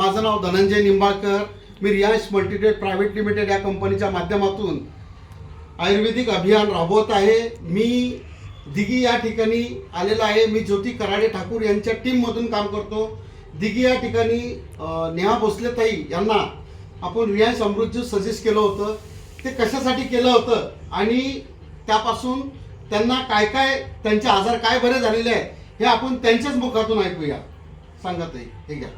माझं नाव धनंजय निंबाळकर. मी रियांश मल्टीटेड प्रायव्हेट लिमिटेड या कंपनीच्या माध्यमातून आयुर्वेदिक अभियान राबवत आहे. मी दिघी या ठिकाणी आलेला आहे. मी ज्योती कराडे ठाकूर यांच्या टीममधून काम करतो. दिघी या ठिकाणी नेहा भोसले ताई यांना आपण रियांश अमृत ज्यूस सजेस्ट केलं होतं. ते कशासाठी केलं होतं? आणि त्यापासून त्यांना काय काय त्यांचे आजार काय बरे झालेले आहेत हे आपण त्यांच्याच मुखातून ऐकूया. सांगत आहे हे घ्या.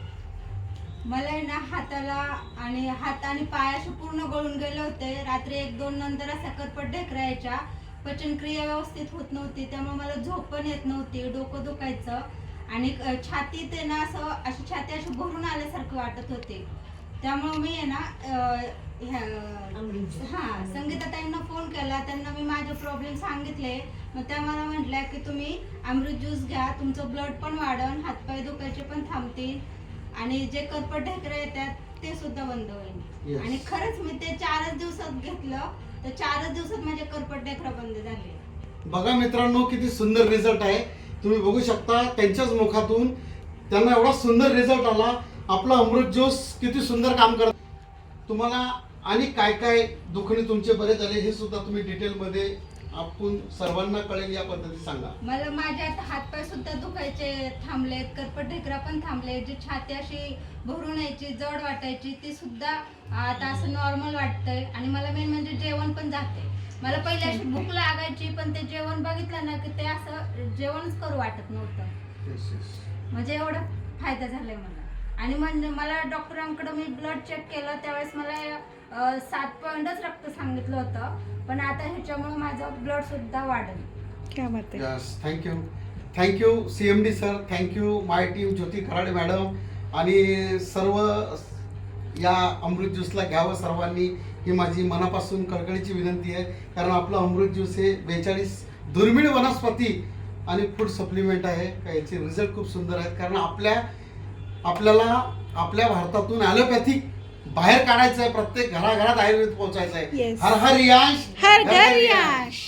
मला आहे ना हाताला आणि हात आणि पाय असे पूर्ण गळून गेले होते. रात्री एक दोन नंतर असा करपट ढेकरा यायच्या पचनक्रिया व्यवस्थित होत नव्हती त्यामुळे मला झोप पण येत नव्हती डोकं दुखायचं. आणि अ, छातीत आहे ना असं अशी छाती अशी भरून आल्यासारखं वाटत होते. त्यामुळे मी आहे ना हा संगीताताईंना फोन केला. त्यांना मी माझे प्रॉब्लेम सांगितले. मग त्या मला म्हटल्या की तुम्ही अमृत ज्यूस घ्या तुमचं ब्लड पण वाढन हातपाय दुखायचे पण थांबतील. आणि जे करपट ढेकरे येतात ते सुद्धा बंद होईल. Yes. आणि खरंच मी ते चारच दिवसात घेतलं तर चारच दिवसात माझे करपट ढेकरा बंद झाले. बघा मित्रांनो किती सुंदर रिझल्ट आहे. तुम्ही बघू शकता त्यांच्याच मुखातून त्यांना एवढा सुंदर रिझल्ट आला. आपला अमृत ज्यूस किती सुंदर काम करत तुम्हाला आणि काय काय दुखणे तुमचे बरे झाले हे सुद्धा तुम्ही डिटेलमध्ये आपण सर्वांना कळेल या पद्धती सांगा. मला माझे आता हातपाय सुद्धा दुखायचे थांबलेत करपट ढेकरा पण थांबले जी छाती अशी भरून यायची जड वाटायची ती सुद्धा आता असं नॉर्मल वाटतंय. आणि मला मेन म्हणजे जेवण पण जाते मला पहिले अशी भूक लागायची पण ते जेवण बघितलं ना की ते असं जेवणच करू वाटत नव्हतं. म्हणजे एवढा फायदा झालाय मला. आणि म्हणजे मला डॉक्टरांकडे मी ब्लड चेक केलं. त्यावेळेस मला सात पॉईंटच रक्त सांगितलं होतं. पण आता ह्याच्यामुळे माझं ब्लड सुद्धा वाढेल. क्या बात yes thank you thank you C M D sir thank you my team Jyoti Kharade madam आणि सर्व या अमृत ज्यूसला घ्यावं सर्वांनी. ही माझी मनापासून कळकळीची विनंती आहे. कारण आपलं अमृत ज्यूस हे बेचाळीस दुर्मिळ वनस्पती आणि फूड सप्लिमेंट आहे. का याचे रिझल्ट खूप सुंदर आहेत. कारण आपल्या आपल्याला आपल्या भारतातून ॲलोपॅथिक बाहेर काढायचं आहे प्रत्येक घराघरात आयुर्वेद पोहोचायचं आहे. हर हर रियांश. हर घर यश